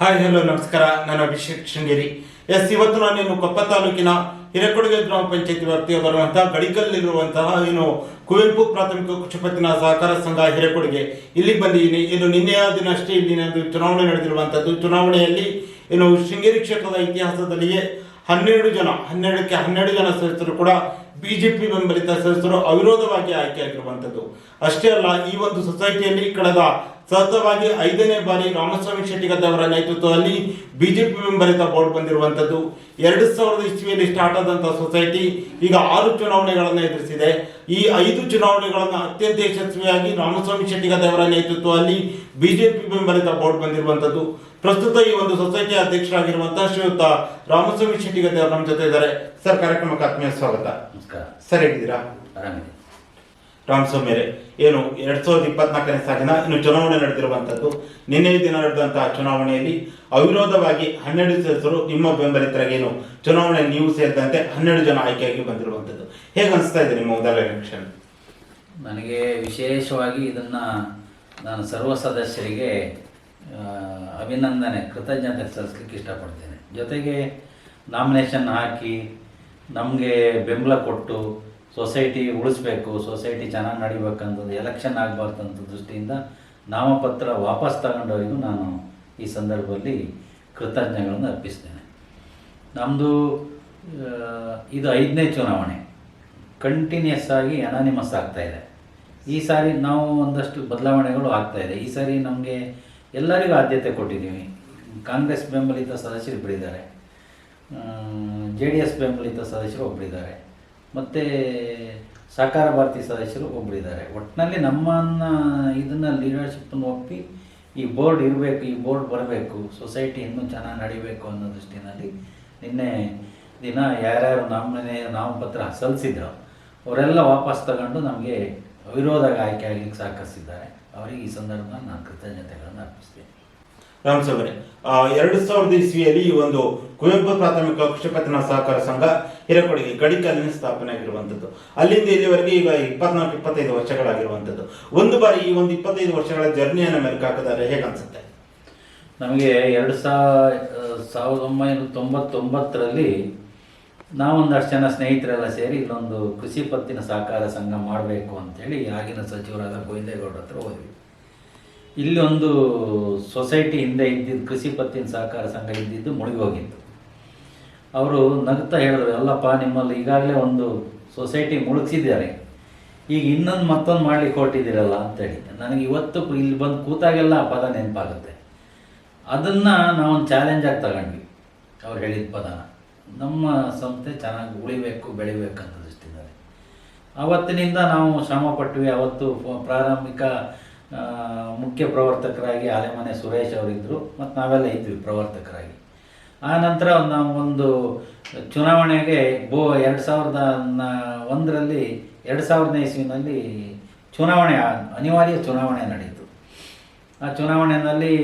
Hi hello ನಮಸ್ಕಾರ. ನಾನು Abhishek Sringeri. S ಇವತ್ತು ನಾನು ಏನು ಕೊಪ್ಪ ತಾಲೂಕಿನ ಹಿರೇಕೊಡುಗೆ ಗ್ರಾಮ ಪಂಚಾಯತಿ ವ್ಯಾಪ್ತಿಗೆ ಬರುವಂತಹ ಗಡಿಕಲ್ಲಿರುವಂತಹ ಏನು ಕುವೆಂಪು ಪ್ರಾಥಮಿಕ ಕೃಷಿಪತ್ತಿನ ಸಹಕಾರ ಸಂಘ ಹಿರೇಕೊಡುಗೆ. ಇಲ್ಲಿಗೆ ಬಂದಿದ್ದೀನಿ. ಇದು ನಿನ್ನೆಯ ದಿನ ಅಷ್ಟೇ ಇಲ್ಲಿ ಒಂದು ಚುನಾವಣೆ ನಡೆದಿರುವಂಥದ್ದು ಚುನಾವಣೆಯಲ್ಲಿ ಏನು ಶೃಂಗೇರಿ ಕ್ಷೇತ್ರದ ಇತಿಹಾಸದಲ್ಲಿಯೇ ಹನ್ನೆರಡು ಜನ, ಹನ್ನೆರಡಕ್ಕೆ ಹನ್ನೆರಡು ಜನ ಸದಸ್ಯರು ಕೂಡ ಬಿಜೆಪಿ ಬೆಂಬಲಿತ ಸದಸ್ಯರು ಅವಿರೋಧವಾಗಿ ಆಯ್ಕೆಯಾಗಿರುವಂಥದ್ದು ಅಷ್ಟೇ ಅಲ್ಲ, ಈ ಒಂದು ಸೊಸೈಟಿಯಲ್ಲಿ ಕಳೆದ ಸತತವಾಗಿ ಐದನೇ ಬಾರಿ ರಾಮಸ್ವಾಮಿ ಶೆಟ್ಟಿಗದ್ದವರ ನೇತೃತ್ವದಲ್ಲಿ ಬಿಜೆಪಿ ಬೆಂಬಲಿತ ಬೋರ್ಡ್ ಬಂದಿರುವಂಥದ್ದು. ಎರಡು ಸಾವಿರದ ಇಸ್ವಿಯಲ್ಲಿ ಸ್ಟಾರ್ಟ್ ಆದಂತಹ ಸೊಸೈಟಿ ಈಗ ಆರು ಚುನಾವಣೆಗಳನ್ನು ಎದುರಿಸಿದೆ. ಈ ಐದು ಚುನಾವಣೆಗಳನ್ನು ಅತ್ಯಂತ ಯಶಸ್ವಿಯಾಗಿ ರಾಮಸ್ವಾಮಿ ಶೆಟ್ಟಿಗದ್ದವರ ನೇತೃತ್ವದಲ್ಲಿ ಬಿಜೆಪಿ ಬೆಂಬಲಿತ ಬೋರ್ಡ್ ಬಂದಿರುವಂಥದ್ದು. ಪ್ರಸ್ತುತ ಈ ಒಂದು ಸೊಸೈಟಿಯ ಅಧ್ಯಕ್ಷರಾಗಿರುವಂತಹ ಶ್ರೀಯುತ ರಾಮಸ್ವಾಮಿ ಶೆಟ್ಟಿಗದ್ದವರು ನಮ್ಮ ಜೊತೆ ಇದ್ದಾರೆ. ಸರ್ ಕಾರ್ಯಕ್ರಮಕ್ಕೆ ಆತ್ಮೀಯ ಸ್ವಾಗತ. ನಮಸ್ಕಾರ. ಸರ್ ಹೇಗಿದ್ದೀರಾ? ಆರಾಮಿದೆ ರಾಮಸ್ವಾಮಿಯರೇ ಏನು, ಎರಡ್ ಸಾವಿರದ ಇಪ್ಪತ್ನಾಲ್ಕನೇ ಸಾಲಿನ ಇನ್ನು ಚುನಾವಣೆ ನಡೆದಿರುವಂಥದ್ದು, ನಿನ್ನೆ ದಿನ ನಡೆದಂತಹ ಚುನಾವಣೆಯಲ್ಲಿ ಅವಿರೋಧವಾಗಿ ಹನ್ನೆರಡು ಸದಸ್ಯರು ನಿಮ್ಮ ಬೆಂಬಲಿತರಾಗೇನು ಚುನಾವಣೆ ನೀವು ಸೇರಿದಂತೆ ಹನ್ನೆರಡು ಜನ ಆಯ್ಕೆಯಾಗಿ ಬಂದಿರುವಂಥದ್ದು. ಹೇಗೆ ಅನಿಸ್ತಾ ಇದೆ ನಿಮ್ಮ ಮೊದಲ ಎಲೆಕ್ಷನ್ ನನಗೆ ವಿಶೇಷವಾಗಿ ಇದನ್ನು ನಾನು ಸರ್ವ ಸದಸ್ಯರಿಗೆ ಅಭಿನಂದನೆ, ಕೃತಜ್ಞತೆ ಸಲ್ಲಿಸ್ಲಿಕ್ಕೆ ಇಷ್ಟಪಡ್ತೇನೆ. ಜೊತೆಗೆ ನಾಮಿನೇಷನ್ ಹಾಕಿ ನಮಗೆ ಬೆಂಬಲ ಕೊಟ್ಟು ಸೊಸೈಟಿ ಉಳಿಸ್ಬೇಕು, ಸೊಸೈಟಿ ಚೆನ್ನಾಗಿ ನಡಿಬೇಕಂತದ್ದು ಎಲೆಕ್ಷನ್ ಆಗಬಾರ್ದಂತ ದೃಷ್ಟಿಯಿಂದ ನಾಮಪತ್ರ ವಾಪಸ್ ತಗೊಂಡವರಿಗೂ ನಾನು ಈ ಸಂದರ್ಭದಲ್ಲಿ ಕೃತಜ್ಞಗಳನ್ನು ಅರ್ಪಿಸ್ತೇನೆ. ನಮ್ಮದು ಇದು ಐದನೇ ಚುನಾವಣೆ. ಕಂಟಿನ್ಯೂಸ್ ಆಗಿ ಅನಾನಿಮಸ್ ಆಗ್ತಾ ಇದೆ. ಈ ಸಾರಿ ನಾವು ಒಂದಷ್ಟು ಬದಲಾವಣೆಗಳು ಆಗ್ತಾಯಿದೆ ಈ ಸಾರಿ ನಮಗೆ ಎಲ್ಲರಿಗೂ ಆದ್ಯತೆ ಕೊಟ್ಟಿದ್ದೀವಿ. ಕಾಂಗ್ರೆಸ್ ಬೆಂಬಲಿತ ಸದಸ್ಯರು ಇಬ್ಬರಿದ್ದಾರೆ ಜೆ ಡಿ ಎಸ್ ಬೆಂಬಲಿತ ಸದಸ್ಯರು ಒಬ್ಬರಿದ್ದಾರೆ ಮತ್ತು ಸಹಕಾರ ಭಾರತಿ ಸದಸ್ಯರು ಒಬ್ಬರಿದ್ದಾರೆ ಒಟ್ಟಿನಲ್ಲಿ ನಮ್ಮನ್ನ ಇದನ್ನು ಲೀಡರ್ಶಿಪ್ಪನ್ನು ಒಪ್ಪಿ ಈ ಬೋರ್ಡ್ ಇರಬೇಕು, ಈ ಬೋರ್ಡ್ ಬರಬೇಕು ಸೊಸೈಟಿ ಇನ್ನೂ ಚೆನ್ನಾಗಿ ನಡಿಬೇಕು ಅನ್ನೋ ದೃಷ್ಟಿನಲ್ಲಿ ನಿನ್ನೆ ದಿನ ಯಾರ್ಯಾರು ನಾಮನೆ, ನಾಮಪತ್ರ ಸಲ್ಲಿಸಿದ್ರು ಅವರೆಲ್ಲ ವಾಪಸ್ ತಗೊಂಡು ನಮಗೆ ಅವಿರೋಧಕ ಆಯ್ಕೆ ಆಗಲಿಕ್ಕೆ ಸಹಕರಿಸಿದ್ದಾರೆ. ಅವರಿಗೆ ಈ ಸಂದರ್ಭದಲ್ಲಿ ನಾನು ಕೃತಜ್ಞತೆಗಳನ್ನು ಅರ್ಪಿಸ್ತೇನೆ. ರಾಮಸ್ವಾಮಿ ಎರಡು ಸಾವಿರದ ಇಸ್ವಿಯಲ್ಲಿ ಈ ಒಂದು ಕುವೆಂಪು ಪ್ರಾಥಮಿಕ ಕೃಷಿಪತ್ತಿನ ಸಹಕಾರ ಸಂಘ ಹಿರಕೊಡಿಗೆ ಗಡಿಕಲ್ಲಿನ ಸ್ಥಾಪನೆ ಆಗಿರುವಂಥದ್ದು. ಅಲ್ಲಿಂದ ಇಲ್ಲಿವರೆಗೆ ಈಗ ಇಪ್ಪತ್ನಾಲ್ಕು, ಇಪ್ಪತ್ತೈದು ವರ್ಷಗಳಾಗಿರುವಂಥದ್ದು. ಒಂದು ಬಾರಿ ಈ ಒಂದು ಇಪ್ಪತ್ತೈದು ವರ್ಷಗಳ ಜರ್ನಿಯನ್ನು ಮೆಲುಕು ಹಾಕಿದರೆ ಹೇಗೆ ಅನ್ಸುತ್ತೆ ನಮಗೆ ಎರಡು ಸಾವಿರ ಸಾವಿರದ ಒಂಬೈನೂರ ತೊಂಬತ್ತೊಂಬತ್ತರಲ್ಲಿ ನಾವೊಂದಷ್ಟು ಜನ ಸ್ನೇಹಿತರೆಲ್ಲ ಸೇರಿ ಇಲ್ಲೊಂದು ಕೃಷಿ ಪತ್ತಿನ ಸಹಕಾರ ಸಂಘ ಮಾಡಬೇಕು ಅಂತೇಳಿ ಆಗಿನ ಸಚಿವರಾದ ಗೋವಿಂದೇಗೌಡ ಹತ್ರ ಹೋದ್ವಿ. ಇಲ್ಲಿ ಒಂದು ಸೊಸೈಟಿ ಹಿಂದೆ ಇದ್ದಿದ್ದು, ಕೃಷಿ ಪತ್ತಿನ ಸಹಕಾರ ಸಂಘ ಇದ್ದಿದ್ದು ಮುಳುಗಿ ಹೋಗಿತ್ತು. ಅವರು ನಗ್ತಾ ಹೇಳಿದ್ರು, ಅಲ್ಲಪ್ಪ, ನಿಮ್ಮಲ್ಲಿ ಈಗಾಗಲೇ ಒಂದು ಸೊಸೈಟಿ ಮುಳುಗಿಸಿದ್ದಾರೆ. ಈಗ ಇನ್ನೊಂದು ಮತ್ತೊಂದು ಮಾಡ್ಲಿಕ್ಕೆ ಅಂತ ಅಂತೇಳಿ ನನಗೆ ಇವತ್ತು ಇಲ್ಲಿ ಬಂದು ಕೂತಾಗೆಲ್ಲ ಆ ಪದ ನೆನಪಾಗುತ್ತೆ. ಅದನ್ನು ನಾವೊಂದು ಚಾಲೆಂಜಾಗಿ ತಗೊಂಡ್ವಿ. ಅವ್ರು ಹೇಳಿದ ಪದನ ನಮ್ಮ ಸಂಸ್ಥೆ ಚೆನ್ನಾಗಿ ಉಳಿಬೇಕು, ಬೆಳಿಬೇಕು ಅಂತ ದೃಷ್ಟಿದ್ದಾರೆ ಅವತ್ತಿನಿಂದ ನಾವು ಶ್ರಮ ಪಟ್ವಿ, ಅವತ್ತು ಪ್ರಾರಂಭಿಕ ಮುಖ್ಯ ಪ್ರವರ್ತಕರಾಗಿ ಆಲೆಮನೆ ಸುರೇಶ್ ಅವರಿದ್ದರು ಮತ್ತು ನಾವೆಲ್ಲ ಇದ್ವಿ ಪ್ರವರ್ತಕರಾಗಿ. ಆ ನಂತರ ಒಂದು ಚುನಾವಣೆಗೆ ಬೋ ಎರಡು ಸಾವಿರದ ಒಂದರಲ್ಲಿ, ಎರಡು ಸಾವಿರದ ಇಸ್ವಿನಲ್ಲಿ ಚುನಾವಣೆ ಅನಿವಾರ್ಯ ಚುನಾವಣೆ ನಡೆಯಿತು ಆ ಚುನಾವಣೆಯಲ್ಲಿ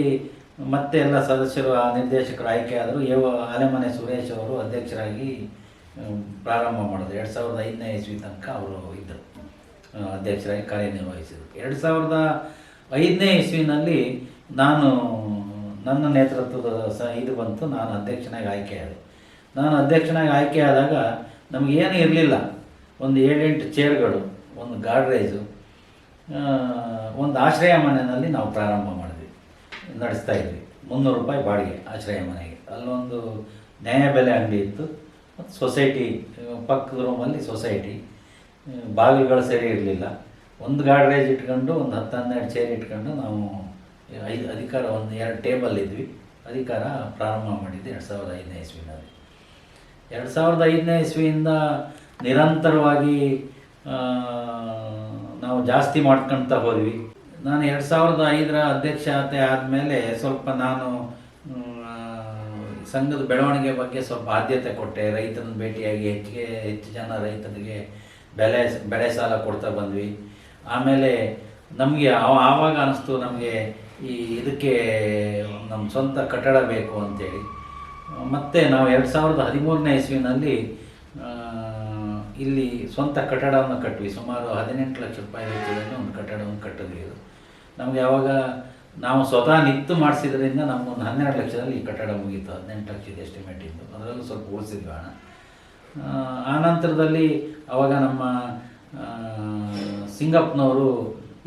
ಮತ್ತೆ ಎಲ್ಲ ಸದಸ್ಯರು, ಆ ನಿರ್ದೇಶಕರು ಆಯ್ಕೆಯಾದರು ಯಾವ ಆಲೆಮನೆ ಸುರೇಶ್ ಅವರು ಅಧ್ಯಕ್ಷರಾಗಿ ಪ್ರಾರಂಭ ಮಾಡಿದ್ರು. ಎರಡು ಸಾವಿರದ ಐದನೇ ಇಸ್ವಿ ತನಕ ಅವರು ಇದ್ದರು ಅಧ್ಯಕ್ಷರಾಗಿ ಕಾರ್ಯನಿರ್ವಹಿಸಿದರು. ಎರಡು ಸಾವಿರದ ಐದನೇ ಇಸ್ವಿನಲ್ಲಿ ನಾನು ನನ್ನ ನೇತೃತ್ವದ ಸ ಇದು ಬಂತು, ನಾನು ಅಧ್ಯಕ್ಷನಾಗಿ ಆಯ್ಕೆಯಾದೆ. ನಾನು ಅಧ್ಯಕ್ಷನಾಗಿ ಆಯ್ಕೆಯಾದಾಗ ನಮಗೇನು ಇರಲಿಲ್ಲ. ಒಂದು ಏಳೆಂಟು ಚೇರ್ಗಳು, ಒಂದು ಗಾಡ್ರೇಜು ಒಂದು ಆಶ್ರಯ ಮನೆಯಲ್ಲಿ ನಾವು ಪ್ರಾರಂಭ ಮಾಡಿದ್ವಿ, ನಡೆಸ್ತಾ ಇದ್ವಿ. ಮುನ್ನೂರು ರೂಪಾಯಿ ಬಾಡಿಗೆ ಆಶ್ರಯ ಮನೆಗೆ. ಅಲ್ಲೊಂದು ನ್ಯಾಯಬೆಲೆ ಅಂಗಡಿ ಇತ್ತು. ಮತ್ತು ಸೊಸೈಟಿ, ಪಕ್ಕದ ರೂಮಲ್ಲಿ ಸೊಸೈಟಿ ಬಾಗಿಲುಗಳು ಸರಿ ಇರಲಿಲ್ಲ. ಒಂದು ಗಾಡ್ರೇಜ್ ಇಟ್ಕೊಂಡು, ಒಂದು ಹತ್ತು ಹನ್ನೆರಡು ಚೇರ್ ಇಟ್ಕೊಂಡು ನಾವು ಐದು ಅಧಿಕಾರ, ಒಂದು ಎರಡು ಟೇಬಲ್ ಇದ್ವಿ. ಅಧಿಕಾರ ಪ್ರಾರಂಭ ಮಾಡಿದ್ದು ಎರಡು ಸಾವಿರದ ಐದನೇ ಇಸ್ವಿನಲ್ಲಿ. ಎರಡು ಸಾವಿರದ ಐದನೇ ಇಸ್ವಿಯಿಂದ ನಿರಂತರವಾಗಿ ನಾವು ಜಾಸ್ತಿ ಮಾಡ್ಕೊಳ್ತಾ ಹೋದ್ವಿ. ನಾನು ಎರಡು ಸಾವಿರದ ಐದರ ಅಧ್ಯಕ್ಷತೆ ಆದಮೇಲೆ ಸ್ವಲ್ಪ ನಾನು ಸಂಘದ ಬೆಳವಣಿಗೆ ಬಗ್ಗೆ ಸ್ವಲ್ಪ ಆದ್ಯತೆ ಕೊಟ್ಟೆ. ರೈತನ ಭೇಟಿಯಾಗಿ ಹೆಚ್ಚಿಗೆ, ಹೆಚ್ಚು ಜನ ರೈತರಿಗೆ ಬೆಲೆ ಬೆಳೆ ಸಾಲ ಕೊಡ್ತಾ ಬಂದ್ವಿ. ಆಮೇಲೆ ನಮಗೆ ಆವಾಗ ಅನಿಸ್ತು ನಮಗೆ ಈ ಇದಕ್ಕೆ ನಮ್ಮ ಸ್ವಂತ ಕಟ್ಟಡ ಬೇಕು ಅಂತೇಳಿ. ಮತ್ತು ನಾವು ಎರಡು ಸಾವಿರದ ಹದಿಮೂರನೇ ಇಸ್ವಿನಲ್ಲಿ ಇಲ್ಲಿ ಸ್ವಂತ ಕಟ್ಟಡವನ್ನು ಕಟ್ಟಿವಿ ಸುಮಾರು ಹದಿನೆಂಟು ಲಕ್ಷ ರೂಪಾಯಿ ವೆಚ್ಚದಲ್ಲಿ ಒಂದು ಕಟ್ಟಡವನ್ನು ಕಟ್ಟಿದ್ವಿ ಇದು. ನಮಗೆ ಆವಾಗ ನಾವು ಸ್ವತಃ ನಿಂತು ಮಾಡಿಸಿದ್ರಿಂದ ನಮ್ಮೊಂದು ಹನ್ನೆರಡು ಲಕ್ಷದಲ್ಲಿ ಈ ಕಟ್ಟಡ ಮುಗೀತು. ಹದಿನೆಂಟು ಲಕ್ಷದ ಎಸ್ಟಿಮೇಟ್ ಇತ್ತು ಅದರಲ್ಲೂ ಸ್ವಲ್ಪ ಉಳಿಸಿದ್ವಿ ಹಣ. ಆ, ಆ ನಂತರದಲ್ಲಿ ಅವಾಗ ನಮ್ಮ ಸಿಂಗಪ್ಪನವರು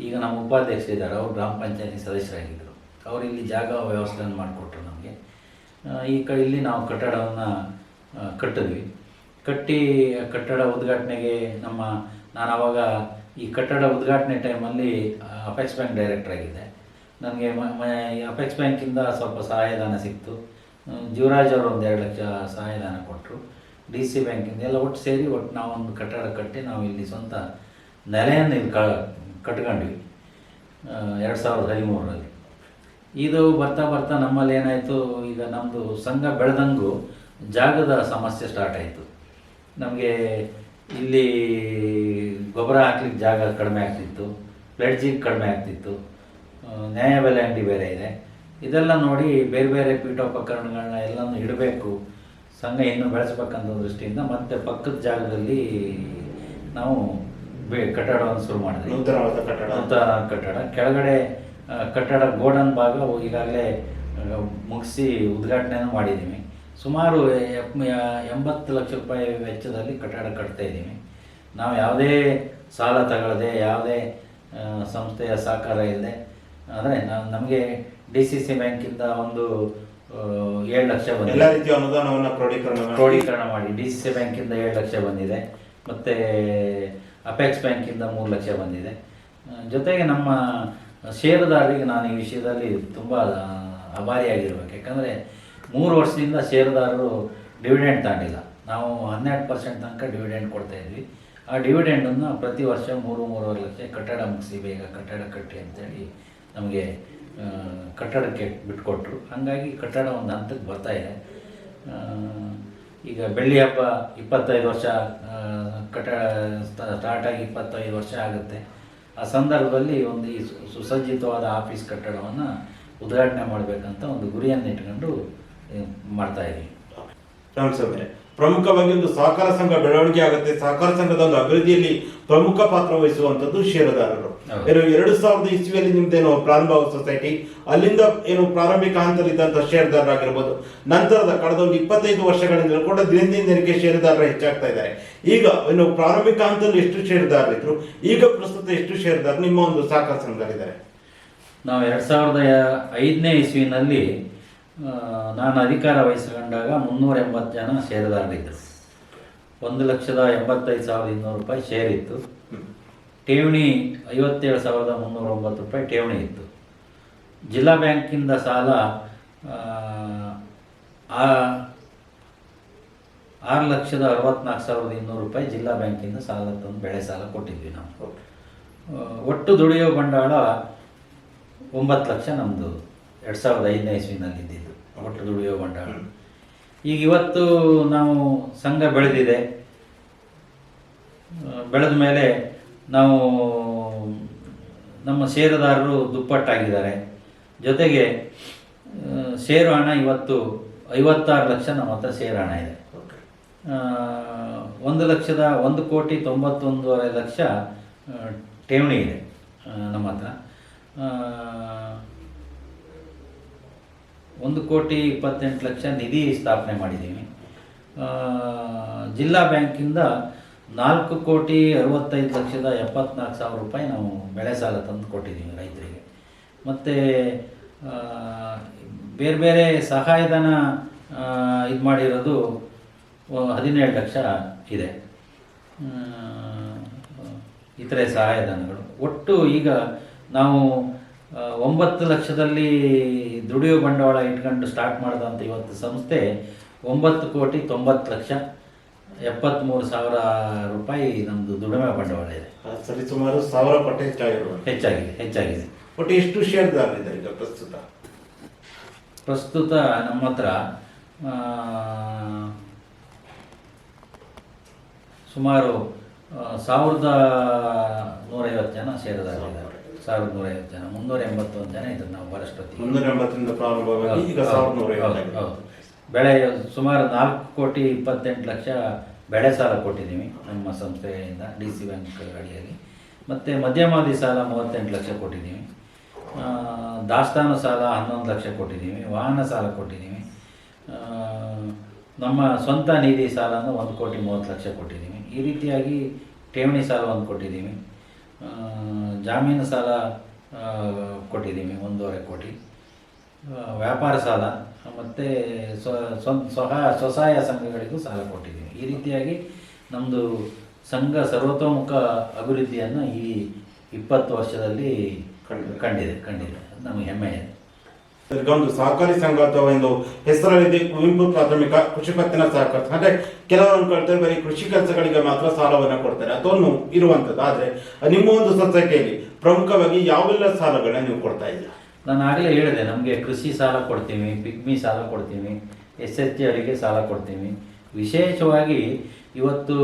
ಈಗ ನಮ್ಮ ಉಪಾಧ್ಯಕ್ಷರಿದ್ದಾರೆ ಅವರು ಗ್ರಾಮ ಪಂಚಾಯತಿ ಸದಸ್ಯರಾಗಿದ್ದರು. ಅವರು ಇಲ್ಲಿ ಜಾಗ ವ್ಯವಸ್ಥೆಯನ್ನು ಮಾಡಿಕೊಟ್ರು ನಮಗೆ. ಈ ಕ ಇಲ್ಲಿ ನಾವು ಕಟ್ಟಡವನ್ನು ಕಟ್ಟಿದ್ವಿ. ಕಟ್ಟಿ ಕಟ್ಟಡ ಉದ್ಘಾಟನೆಗೆ ನಮ್ಮ ನಾನು ಅವಾಗ ಈ ಕಟ್ಟಡ ಉದ್ಘಾಟನೆ ಟೈಮಲ್ಲಿ ಅಪೆಕ್ಸ್ ಬ್ಯಾಂಕ್ ಡೈರೆಕ್ಟರ್ ಆಗಿದ್ದೆ. ನನಗೆ ಅಪೆಕ್ಸ್ ಬ್ಯಾಂಕಿಂದ ಸ್ವಲ್ಪ ಸಹಾಯಧನ ಸಿಕ್ತು. ಜೀವರಾಜ್ ಅವರು ಒಂದು ಎರಡು ಲಕ್ಷ ಸಹಾಯಧನ ಕೊಟ್ಟರು ಡಿ ಸಿ ಬ್ಯಾಂಕಿಂದ ಎಲ್ಲ ಒಟ್ಟು ಸೇರಿ ಒಟ್ಟು ನಾವೊಂದು ಕಟ್ಟಡ ಕಟ್ಟಿ ನಾವು ಇಲ್ಲಿ ಸ್ವಂತ ನೆಲೆಯನ್ನು ಇಲ್ಲಿ ಕ ಕಟ್ಕೊಂಡ್ವಿ ಎರಡು ಸಾವಿರದ ಹದಿಮೂರರಲ್ಲಿ. ಇದು ಬರ್ತಾ ಬರ್ತಾ ನಮ್ಮಲ್ಲಿ ಏನಾಯಿತು, ಈಗ ನಮ್ಮದು ಸಂಘ ಬೆಳೆದಂಗೂ ಜಾಗದ ಸಮಸ್ಯೆ ಸ್ಟಾರ್ಟ್ ಆಯಿತು. ನಮಗೆ ಇಲ್ಲಿ ಗೊಬ್ಬರ ಹಾಕ್ಲಿಕ್ಕೆ ಜಾಗ ಕಡಿಮೆ ಆಗ್ತಿತ್ತು ಪ್ಲೆಡ್ಜಿಗೆ ಕಡಿಮೆ ಆಗ್ತಿತ್ತು ನ್ಯಾಯಬೆಲೆ ಅಂಗಡಿ ಬೇರೆ ಇದೆ. ಇದೆಲ್ಲ ನೋಡಿ ಬೇರೆ ಬೇರೆ ಪೀಠೋಪಕರಣಗಳನ್ನ ಎಲ್ಲನೂ ಇಡಬೇಕು. ಸಂಘ ಇನ್ನೂ ಬೆಳೆಸ್ಬೇಕಂತ ದೃಷ್ಟಿಯಿಂದ ಮತ್ತೆ ಪಕ್ಕದ ಜಾಗದಲ್ಲಿ ನಾವು ಬೆ ಕಟ್ಟಡವನ್ನು ಶುರು ಮಾಡಿದ್ವಿ. ನೂತನವಾದ ಕಟ್ಟಡ. ನೂತನ ಕಟ್ಟಡ. ಕೆಳಗಡೆ ಕಟ್ಟಡ ಗೋಡನ್ ಭಾಗ ಈಗಾಗಲೇ ಮುಗಿಸಿ ಉದ್ಘಾಟನೆಯನ್ನು ಮಾಡಿದ್ದೀವಿ. ಸುಮಾರು ಎಂಬತ್ತು ಲಕ್ಷ ರೂಪಾಯಿ ವೆಚ್ಚದಲ್ಲಿ ಕಟ್ಟಡ ಕಟ್ತಾ ಇದ್ದೀವಿ. ನಾವು ಯಾವುದೇ ಸಾಲ ತಗೊಳ್ಳದೆ ಯಾವುದೇ ಸಂಸ್ಥೆಯ ಸಹಕಾರ ಇಲ್ಲದೆ ಅಂದರೆ ನಮಗೆ ಡಿ ಸಿ ಸಿ ಬ್ಯಾಂಕಿಂದ ಒಂದು ಏಳು ಲಕ್ಷ ಬಂದಿದೆ. ಎಲ್ಲ ರೀತಿಯ ಅನುದಾನವನ್ನ ಕ್ರೋಢೀಕರಣ ಮಾಡಿ- ಕ್ರೋಢೀಕರಣ ಮಾಡಿ. ಡಿ ಸಿ ಸಿ ಬ್ಯಾಂಕಿಂದ ಏಳು ಲಕ್ಷ ಬಂದಿದೆ. ಮತ್ತು ಅಪೆಕ್ಸ್ ಬ್ಯಾಂಕಿಂದ ಮೂರು ಲಕ್ಷ ಬಂದಿದೆ. ಆ, ಜೊತೆಗೆ ನಮ್ಮ ಷೇರುದಾರರಿಗೆ ನಾನು ಈ ವಿಷಯದಲ್ಲಿ ತುಂಬ ಅಭಾರಿಯಾಗಿರ್ಬೇಕು ಯಾಕಂದರೆ ಮೂರು ವರ್ಷದಿಂದ ಷೇರುದಾರರು ಡಿವಿಡೆಂಡ್ ತಗೊಂಡಿಲ್ಲ. ನಾವು ಹನ್ನೆರಡು ಪರ್ಸೆಂಟ್ ತನಕ ಡಿವಿಡೆಂಡ್ ಕೊಡ್ತಾ ಇದ್ವಿ. ಆ ಡಿವಿಡೆಂಡನ್ನು ಪ್ರತಿ ವರ್ಷ ಮೂರು ಮೂರುವರೆ ಲಕ್ಷ ಕಟ್ಟಡ ಮುಗಿಸಿ ಬೇಗ ಕಟ್ಟಡ ಕಟ್ಟಿ ಅಂತೇಳಿ ನಮಗೆ ಕಟ್ಟಡಕ್ಕೆ ಬಿಟ್ಕೊಟ್ರು. ಹಾಗಾಗಿ ಕಟ್ಟಡ ಒಂದು ಹಂತಕ್ಕೆ ಬರ್ತಾ ಇದೆ. ಈಗ ಬೆಳ್ಳಿ ಹಬ್ಬ ಇಪ್ಪತ್ತೈದು ವರ್ಷ ಕಟ್ಟಡ ಸ್ಟಾರ್ಟ್ ಆಗಿ ಇಪ್ಪತ್ತೈದು ವರ್ಷ ಆಗುತ್ತೆ. ಆ ಸಂದರ್ಭದಲ್ಲಿ ಒಂದು ಈ ಸುಸಜ್ಜಿತವಾದ ಆಫೀಸ್ ಕಟ್ಟಡವನ್ನು ಉದ್ಘಾಟನೆ ಮಾಡಬೇಕಂತ ಒಂದು ಗುರಿಯನ್ನು ಇಟ್ಕೊಂಡು ಮಾಡ್ತಾ ಇದ್ದೀವಿ ಪ್ರಮುಖವಾಗಿ ಒಂದು ಸಹಕಾರ ಸಂಘ ಬೆಳವಣಿಗೆ ಆಗುತ್ತೆ. ಸಹಕಾರ ಸಂಘದ ಒಂದು ಅಭಿವೃದ್ಧಿಯಲ್ಲಿ ಪ್ರಮುಖ ಪಾತ್ರ ವಹಿಸುವಂಥದ್ದು ಷೇರುದಾರರು. ಏನು ಎರಡು ಸಾವಿರದ ಇಸ್ವಿಯಲ್ಲಿ ನಿಮ್ದೇನು ಪ್ರಾರಂಭ ಸೊಸೈಟಿ ಅಲ್ಲಿಂದ ಏನು ಪ್ರಾರಂಭಿಕ ಹಂತದಲ್ಲಿದ್ದಂಥ ಷೇರುದಾರರಾಗಿರ್ಬೋದು ನಂತರದ ಕಳೆದ ಒಂದು ಇಪ್ಪತ್ತೈದು ವರ್ಷಗಳಿಂದ ಕೂಡ ದಿನದಿಂದ ದಿನಕ್ಕೆ ಷೇರುದಾರರು ಹೆಚ್ಚಾಗ್ತಾ ಇದ್ದಾರೆ. ಈಗ ಏನು ಪ್ರಾರಂಭಿಕ ಹಂತದಲ್ಲಿ ಎಷ್ಟು ಷೇರುದಾರರಿದ್ರು ಈಗ ಪ್ರಸ್ತುತ ಎಷ್ಟು ಷೇರುದಾರರು? ನಿಮ್ಮ ಒಂದು ಸಹಕಾರ ಸಂಘದಲ್ಲಿದ್ದಾರೆ ನಾವು ಎರಡ್ ಸಾವಿರದ ಐದನೇ ಇಸ್ವಿನಲ್ಲಿ ನಾನು ಅಧಿಕಾರ ವಹಿಸಿಕೊಂಡಾಗ ಮುನ್ನೂರ ಎಂಬತ್ತು ಜನ ಷೇರುದಾರರಿದ್ದರು. ಒಂದು ಲಕ್ಷದ ಎಂಬತ್ತೈದು ಸಾವಿರದ ಇನ್ನೂರು ರೂಪಾಯಿ ಶೇರ್ ಇತ್ತು ಠೇವಣಿ ಐವತ್ತೇಳು ಸಾವಿರದ ಮುನ್ನೂರ ಒಂಬತ್ತು ರೂಪಾಯಿ ಠೇವಣಿ ಇತ್ತು. ಜಿಲ್ಲಾ ಬ್ಯಾಂಕಿಂದ ಸಾಲ ಆರು ಲಕ್ಷದ ಅರವತ್ನಾಲ್ಕು ಸಾವಿರದ ಇನ್ನೂರು ರೂಪಾಯಿ ಜಿಲ್ಲಾ ಬ್ಯಾಂಕಿಂದ ಸಾಲ ತಂದು ಬೆಳೆ ಸಾಲ ಕೊಟ್ಟಿದ್ವಿ ನಾವು. ಒಟ್ಟು ದುಡಿಯೋ ಬಂಡವಾಳ ಒಂಬತ್ತು ಲಕ್ಷ ನಮ್ಮದು ಎರಡು ಸಾವಿರದ ಐದನೇ ಇಸ್ವಿನಲ್ಲಿ ಇದ್ದಿದ್ದು, ಒಟ್ಟು ದುಡಿಯೋ ಬಂಡವಾಳ. ಈಗ ಇವತ್ತು ನಾವು ಸಂಘ ಬೆಳೆದಿದೆ. ಬೆಳೆದ ಮೇಲೆ ನಾವು ನಮ್ಮ ಷೇರುದಾರರು ದುಪ್ಪಟ್ಟಾಗಿದ್ದಾರೆ. ಜೊತೆಗೆ ಷೇರು ಹಣ ಇವತ್ತು ಐವತ್ತಾರು ಲಕ್ಷ ನಮ್ಮ ಹತ್ರ ಷೇರು ಹಣ ಇದೆ. ಒಂದು ಲಕ್ಷದ ಒಂದು ಕೋಟಿ ತೊಂಬತ್ತೊಂದೂವರೆ ಲಕ್ಷ ಠೇವಣಿ ಇದೆ ನಮ್ಮ ಹತ್ರ. ಒಂದು ಕೋಟಿ ಇಪ್ಪತ್ತೆಂಟು ಲಕ್ಷ ನಿಧಿ ಸ್ಥಾಪನೆ ಮಾಡಿದ್ದೀವಿ. ಜಿಲ್ಲಾ ಬ್ಯಾಂಕಿಂದ ನಾಲ್ಕು ಕೋಟಿ ಅರವತ್ತೈದು ಲಕ್ಷದ ಎಪ್ಪತ್ನಾಲ್ಕು ಸಾವಿರ ರೂಪಾಯಿ ನಾವು ಬೆಳೆ ಸಾಲ ತಂದು ಕೊಟ್ಟಿದ್ದೀವಿ ರೈತರಿಗೆ. ಮತ್ತು ಬೇರೆ ಬೇರೆ ಸಹಾಯಧನ ಇದು ಮಾಡಿರೋದು ಹದಿನೇಳು ಲಕ್ಷ ಇದೆ. ಇತರೆ ಸಹಾಯಧನಗಳು. ಒಟ್ಟು ಈಗ ನಾವು ಒಂಬತ್ತು ಲಕ್ಷದಲ್ಲಿ ದುಡಿಯುವ ಬಂಡವಾಳ ಇಟ್ಕೊಂಡು ಸ್ಟಾರ್ಟ್ ಮಾಡಿದಂಥ ಇವತ್ತು ಸಂಸ್ಥೆ ಒಂಬತ್ತು ಕೋಟಿ ತೊಂಬತ್ತು ಲಕ್ಷ ಎಪ್ಪತ್ತ್ಮೂರು ಸಾವಿರ ರೂಪಾಯಿ ನಮ್ಮದು ದುಡಿಮೆ ಬಂಡವಾಳ ಇದೆ. ಸರಿ ಸುಮಾರು ಸಾವಿರ ಪಟ್ಟು ಹೆಚ್ಚಾಗಿರುವುದು ಹೆಚ್ಚಾಗಿದೆ ಹೆಚ್ಚಾಗಿದೆ. ಒಟ್ಟು ಎಷ್ಟು ಷೇರುದಾರರಿದ್ದಾರೆ ಈಗ ಪ್ರಸ್ತುತ? ಪ್ರಸ್ತುತ ನಮ್ಮ ಹತ್ರ ಆ, ಸುಮಾರು ಆ, ಸಾವಿರದ ನೂರೈವತ್ತು ಜನ ಸೇರಿದಾಗಿದ್ದಾರೆ ಸಾವಿರದ ನೂರೈವತ್ತು ಜನ ಮುನ್ನೂರ ಎಂಬತ್ತೊಂದು ಜನ ಇದ್ರು ನಾವು ಬರಷ್ಟೊತ್ತಿಗೆ ಮುನ್ನೂರ ಎಂಬತ್ತರಿಂದ ಪ್ರಾರಂಭವಾಗಿ ಈಗ ಸಾವಿರದ ನೂರ ಹೌದು, ಹೌದು. ಬೆಳೆ ಸುಮಾರು ನಾಲ್ಕು ಕೋಟಿ ಇಪ್ಪತ್ತೆಂಟು ಲಕ್ಷ ಬೆಳೆ ಸಾಲ ಕೊಟ್ಟಿದ್ದೀವಿ ನಮ್ಮ ಸಂಸ್ಥೆಯಿಂದ ಡಿ ಸಿ ಬ್ಯಾಂಕ್ ಅಡಿಯಲ್ಲಿ. ಮತ್ತು ಮಧ್ಯಮಾವಧಿ ಸಾಲ ಮೂವತ್ತೆಂಟು ಲಕ್ಷ ಕೊಟ್ಟಿದ್ದೀವಿ. ದಾಸ್ತಾನು ಸಾಲ ಹನ್ನೊಂದು ಲಕ್ಷ ಕೊಟ್ಟಿದ್ದೀವಿ. ವಾಹನ ಸಾಲ ಕೊಟ್ಟಿದ್ದೀವಿ. ನಮ್ಮ ಸ್ವಂತ ನಿಧಿ ಸಾಲನ ಒಂದು ಕೋಟಿ ಮೂವತ್ತು ಲಕ್ಷ ಕೊಟ್ಟಿದ್ದೀವಿ. ಈ ರೀತಿಯಾಗಿ ಠೇವಣಿ ಸಾಲ ಒಂದು ಕೊಟ್ಟಿದ್ದೀವಿ ಜಾಮೀನು ಸಾಲ ಕೊಟ್ಟಿದ್ದೀವಿ, ಒಂದೂವರೆ ಕೋಟಿ. ವ್ಯಾಪಾರ ಸಾಲ ಮತ್ತು ಸ್ವ ಸ್ವಹ ಸ್ವಸಹಾಯ ಸಂಘಗಳಿಗೂ ಸಾಲ ಕೊಟ್ಟಿದ್ದೀವಿ ಈ ರೀತಿಯಾಗಿ ನಮ್ಮದು ಸಂಘ ಸರ್ವತೋಮುಖ ಅಭಿವೃದ್ಧಿಯನ್ನು ಈ ಇಪ್ಪತ್ತು ವರ್ಷದಲ್ಲಿ ಕಂಡಿದೆ. ಕಂಡಿದೆ ನಮಗೆ ಹೆಮ್ಮೆ ಇದೆ. ಒಂದು ಸಹಕಾರಿ ಸಂಘ ಅಥವಾ ಒಂದು ಹೆಸರಲ್ಲಿದೆ ಕುವೆಂಪು ಪ್ರಾಥಮಿಕ ಕೃಷಿ ಪತ್ತಿನ ಸಹಕಾರ. ಅಂದ್ರೆ ಕೆಲವರು ಕೇಳ್ತಾರೆ ಬರೀ ಕೃಷಿ ಕೆಲಸಗಳಿಗೆ ಮಾತ್ರ ಸಾಲವನ್ನ ಕೊಡ್ತಾರೆ. ಅದನ್ನು ಇರುವಂತದ್ದು. ಆದ್ರೆ ನಿಮ್ಮ ಒಂದು ಸಂಸ್ಥೆಯಲ್ಲಿ ಪ್ರಮುಖವಾಗಿ ಯಾವೆಲ್ಲ ಸಾಲಗಳನ್ನ ನೀವು ಕೊಡ್ತಾ ಇದ್ದೀರಾ? ನಾನು ಆಗಲೇ ಹೇಳಿದೆ, ನಮಗೆ ಕೃಷಿ ಸಾಲ ಕೊಡ್ತೀವಿ ಪಿಗ್ಮಿ ಸಾಲ ಕೊಡ್ತೀವಿ ಎಸ್ ಎಚ್ ಅವರಿಗೆ ಸಾಲ ಕೊಡ್ತೀವಿ ವಿಶೇಷವಾಗಿ ಇವತ್ತು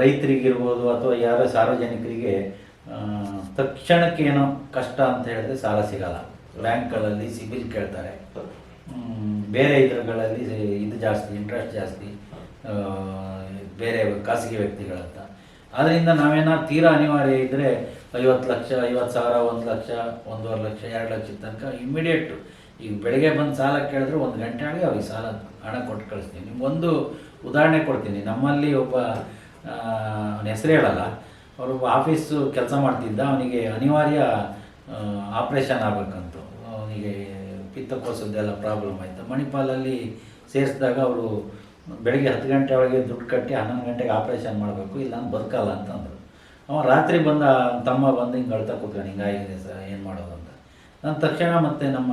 ರೈತರಿಗಿರ್ಬೋದು ಅಥವಾ ಯಾರೋ ಸಾರ್ವಜನಿಕರಿಗೆ ತಕ್ಷಣಕ್ಕೆ ತಕ್ಷಣಕ್ಕೇನೋ ಕಷ್ಟ ಅಂತ ಹೇಳಿದ್ರೆ ಸಾಲ ಸಿಗಲ್ಲ. ಬ್ಯಾಂಕ್ಗಳಲ್ಲಿ ಸಿಬಿಲ್ ಕೇಳ್ತಾರೆ. ಬೇರೆ ಇದ್ರಗಳಲ್ಲಿ ಇದು ಜಾಸ್ತಿ, ಇಂಟ್ರೆಸ್ಟ್ ಜಾಸ್ತಿ ಬೇರೆ ಖಾಸಗಿ ವ್ಯಕ್ತಿಗಳಂತ. ಆದ್ದರಿಂದ ನಾವೇನೋ ತೀರಾ ಅನಿವಾರ್ಯ ಇದ್ದರೆ ಐವತ್ತು ಲಕ್ಷ, ಐವತ್ತು ಸಾವಿರ, ಒಂದು ಲಕ್ಷ, ಒಂದೂವರೆ ಲಕ್ಷ, ಎರಡು ಲಕ್ಷದ ತನಕ ಇಮ್ಮಿಡಿಯೇಟು ಈಗ ಬೆಳಗ್ಗೆ ಬಂದು ಸಾಲ ಕೇಳಿದ್ರೆ ಒಂದು ಗಂಟೆ ಒಳಗೆ ಅವ್ರಿಗೆ ಸಾಲ, ಹಣ ಕೊಟ್ಟು ಕಳಿಸ್ತೀನಿ. ನಿಮ್ಗೆ ಒಂದು ಉದಾಹರಣೆ ಕೊಡ್ತೀನಿ. ನಮ್ಮಲ್ಲಿ ಒಬ್ಬ ಅವನ ಹೆಸರು ಹೇಳಲ್ಲ. ಅವರು ಆಫೀಸು ಕೆಲಸ ಮಾಡ್ತಿದ್ದ. ಅವನಿಗೆ ಅನಿವಾರ್ಯ ಆಪ್ರೇಷನ್ ಆಗಬೇಕಂತು. ಅವನಿಗೆ ಪಿತ್ತಕೋಸದ್ದೆಲ್ಲ ಪ್ರಾಬ್ಲಮ್ ಆಯಿತು. ಮಣಿಪಾಲಲ್ಲಿ ಸೇರಿಸಿದಾಗ ಅವರು ಬೆಳಗ್ಗೆ ಹತ್ತು ಗಂಟೆ ಒಳಗೆ ದುಡ್ಡು ಕಟ್ಟಿ ಹನ್ನೊಂದು ಗಂಟೆಗೆ ಆಪ್ರೇಷನ್ ಮಾಡಬೇಕು ಇಲ್ಲ ಬದುಕಲ್ಲ ಅಂತಂದರು. ಅವ ರಾತ್ರಿ ಬಂದ ತಮ್ಮ ಬಂದು ಹಿಂಗೆ ಅಳ್ತಾ ಕೂತ್ಕೊಂಡು ಹಿಂಗಾಗಿದೆ ಸರ್ ಏನು ಮಾಡೋದು ಅಂತ. ನಾನು ತಕ್ಷಣ ಮತ್ತೆ ನಮ್ಮ